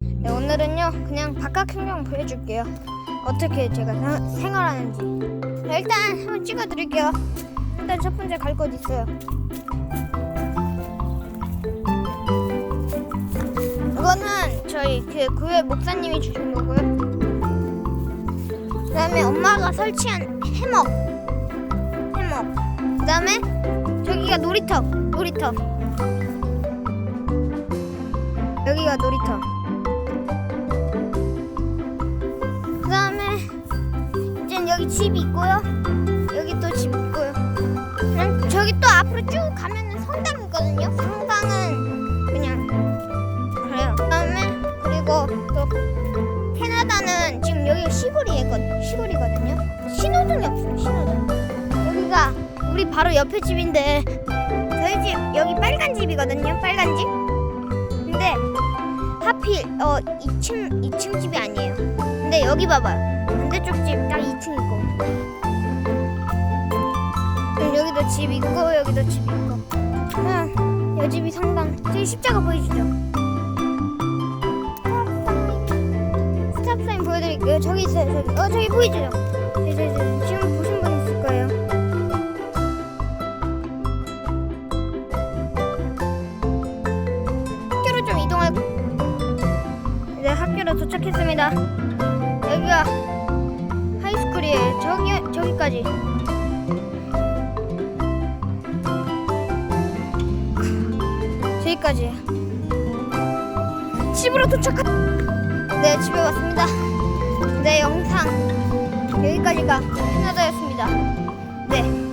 네, 오늘은요 그냥 바깥 풍경 보여줄게요. 어떻게 제가 사- 생활하는지. 자, 일단 한번 찍어드릴게요. 일단 첫 번째 갈 곳 있어요. 이거는 저희 그 교회 목사님이 주신 거고요. 그 다음에 엄마가 설치한 해먹, 해먹. 그 다음에 저기가 놀이터, 놀이터. 여기가 놀이터. 그 다음에 이제 여기 집 있고요. 여기 또 집 있고요. 그냥 저기 또 앞으로 쭉 가면은 성당 있거든요. 성당은 그냥 그래요. 그 다음에 그리고 또 캐나다는 지금 여기가 시골이거든 시골이거든요. 바로 옆에 집인데 저희 집 여기 빨간 집이거든요. 빨간 집. 근데 하필 어 2층 2층 집이 아니에요. 근데 여기 봐봐요. 반대쪽 집 딱 2층 있고. 그럼 여기도 집 있고 여기도 집 있고. 그냥 여 집이 상당. 저기 십자가 보이시죠? 스탑 사인 보여드릴게요. 저기 있어요. 저기. 어 저기 보이죠? 저기, 저기, 저기. 지금 학교로 도착했습니다. 여기가 하이스쿨이에요. 저기 저기까지. 저기까지. 집으로 도착한. 네 집에 왔습니다. 네 영상 여기까지가 캐나다였습니다. 네.